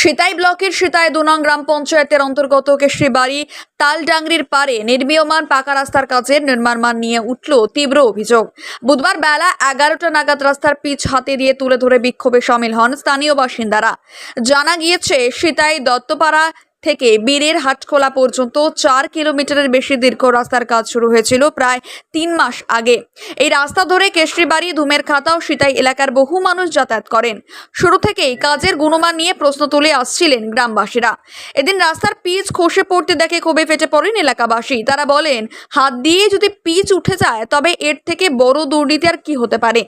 সিতাই ব্লকের সিতাই দুনং গ্রাম পঞ্চায়েতের অন্তর্গত কেশরীবাড়ি তালডাংরির পারে নির্মীয়মান পাকা রাস্তার কাজের নির্মাণ মান নিয়ে উঠল তীব্র অভিযোগ। বুধবার বেলা এগারোটা নাগাদ রাস্তার পিচ হাতে দিয়ে তুলে ধরে বিক্ষোভে সামিল হন স্থানীয় বাসিন্দারা। জানা গিয়েছে, সিতাই দত্তপাড়া থেকে বীরের হাটখোলা পর্যন্ত চার কিলোমিটারের বেশি দীর্ঘ রাস্তার কাজ শুরু হয়েছিল প্রায় তিন মাস আগে। এই রাস্তা ধরে কেশরিবাড়ি ধুমের খাতা ও সিতাই এলাকার বহু মানুষ যাতায়াত করেন। শুরু থেকেই কাজের গুণমান নিয়ে প্রশ্ন তুলে আসছিলেন গ্রামবাসীরা। এদিন রাস্তার পিচ খসে পড়তে দেখে ক্ষোভে ফেটে পড়েন এলাকাবাসী। তারা বলেন, হাত দিয়ে যদি পিচ উঠে যায়, তবে এর থেকে বড় দুর্নীতি আর কি হতে পারে?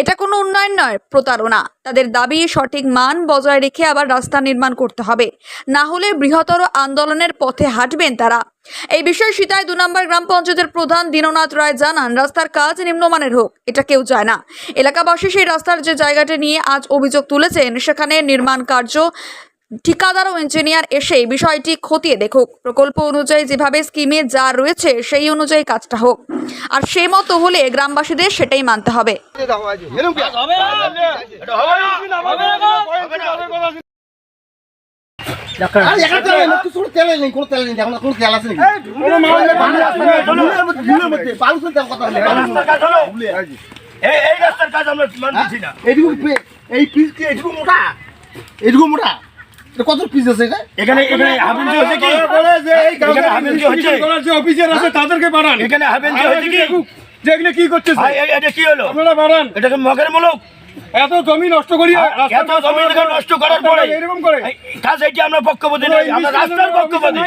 এটা কোনো উন্নয়ন নয়, প্রতারণা। তাদের দাবি, সঠিক মান বজায় রেখে আবার রাস্তা নির্মাণ করতে হবে। না হলে বৃহত্তর আন্দোলনের পথে হাঁটবেন তারা। এই বিষয়ে সীতায় দু নম্বর গ্রাম পঞ্চায়েতের প্রধান দীননাথ রায় জানান, রাস্তার কাজ নিম্নমানের হোক, এটা কেউ চায় না। এলাকাবাসী সেই রাস্তার যে জায়গাটা নিয়ে আজ অভিযোগ তুলেছেন, সেখানে নির্মাণ কার্য ঠিকাদার ও ইঞ্জিনিয়ার এসে বিষয়টি খতিয়ে দেখুক। প্রকল্প অনুযায়ী যেভাবে স্কিমে যা রয়েছে সেই অনুযায়ী কাজটা হোক। আর সে মতো হলে গ্রামবাসীদের সেটাই মানতে হবে। এই এই রাস্তার কাজ আমরা মানতেছি না। এইটুকু এই পিস কি এইটুকু মোটা? এইটুকু মোটা? কত পিস আছে এটা? এখানে এখানে হচ্ছে কি? এখানে হাবিঞ্জি হচ্ছে যে অফিসার আছে তাদেরকে বাড়ান। এখানে হাবিঞ্জি আর হচ্ছে কি? যে এগুলো কি করতেছে এটা কি হলো? আপনারা বাড়ান। এটা কি মগের মুলুক? এত জমি নষ্ট করি এত জমি নষ্ট করার পরে। এরকম করে। এই কাজ এটি আমরা পক্ষপাতি নই আমরা রাস্তার পক্ষপাতি।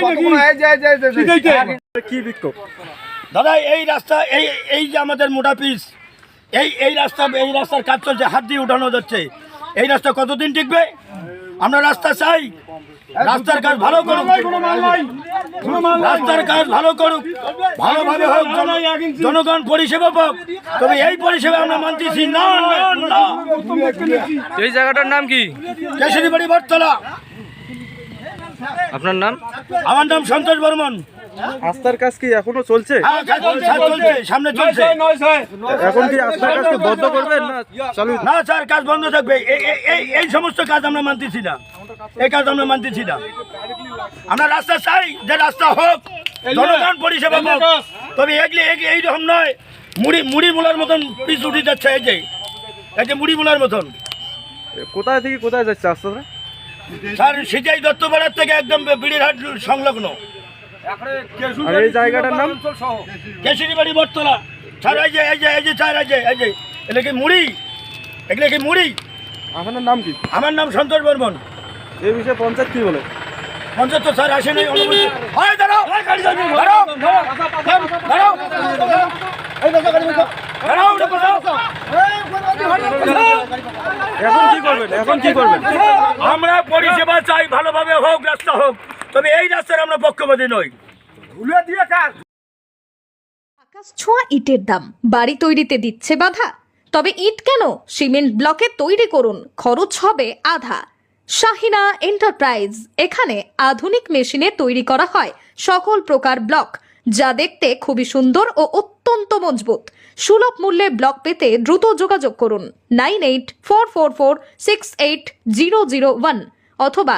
কি বিক্ষোভ? দাদা এই রাস্তা এই এই যে আমাদের মোটা পিস এই এই রাস্তা এই রাস্তার কাজ চলছে হাত দিয়ে উঠানো যাচ্ছে। এই রাস্তা কতদিন টিকবে? আমরা রাস্তা চাই। রাস্তার কাজ ভালো করুক। রাস্তার কাজ ভালো করুক। ভালোভাবে হোক জন- জনগণ পরিষেবা পাক। তবে এই পরিষেবা আমরা মানতেছি না এই জায়গাটার নাম কি? কেশরী বাড়ি বটতলা। আপনার নাম? আমার নাম সন্তোষ বর্মন। রাস্তার কাজ কি এখনও চলছে? হ্যাঁ, কাজ চলছে, চলছে সামনে চলছে। এখন কি রাস্তার কাজকে বন্ধ করবেন না চালু? না স্যার কাজ বন্ধ থাকবে। এই- এই- এই এই সমস্ত কাজ আমরা মানতেছি না। এই কাজ আমরা মানতেছি না। আমরা রাস্তা চাই যে রাস্তা হোক জনগণ পরিষেবা হোক। তবে এগুলি এগুলি এইরকম নয়। মুড়ি মুড়ি মুলার মতন পিস উঠে যাচ্ছে এই যে। এই যে মুড়ি মুলার মতন। কোথায় থেকে কোথায় যাচ্ছে রাস্তাটা স্যার সিজাই দত্তপাড়ার থেকে একদম বিড়িরহাট সংলগ্ন। আর এই জায়গাটার নাম? কেশরি বাড়ি বটতলা। স্যার এই যে এই যে এই যে স্যার এই যে এই যে। এগুলো কি মুড়ি? এগুলো কি মুড়ি? আপনার নাম কি? আমার নাম সন্তোষ বর্মন। এই বিষয়ে পঞ্চায়েত কি বলে? পঞ্চায়েত তো স্যার আসেনি হয় দাঁড়াও। দাঁড়াও। দাঁড়াও। দাঁড়াও। এখন কি করবেন? এখন কি করবেন? আমরা পরিষেবা চাই ভালোভাবে হোক রাস্তা হোক। তবে এই রাস্তার আমরা পক্ষপাতী নই। আকাশ ছোঁয়া ইটের দাম। বাড়ি তৈরিতে দিচ্ছে বাধা। তবে ইট কেন? সিমেন্ট ব্লকে তৈরি করুন। খরচ হবে আধা। শাহিনা এন্টারপ্রাইজ। এখানে আধুনিক মেশিনে তৈরি করা হয় সকল প্রকার ব্লক, যা দেখতে খুবই সুন্দর ও অত্যন্ত মজবুত। সুলভ মূল্যে ব্লক পেতে দ্রুত যোগাযোগ করুন। Nine eight four four four six eight zero zero one অথবা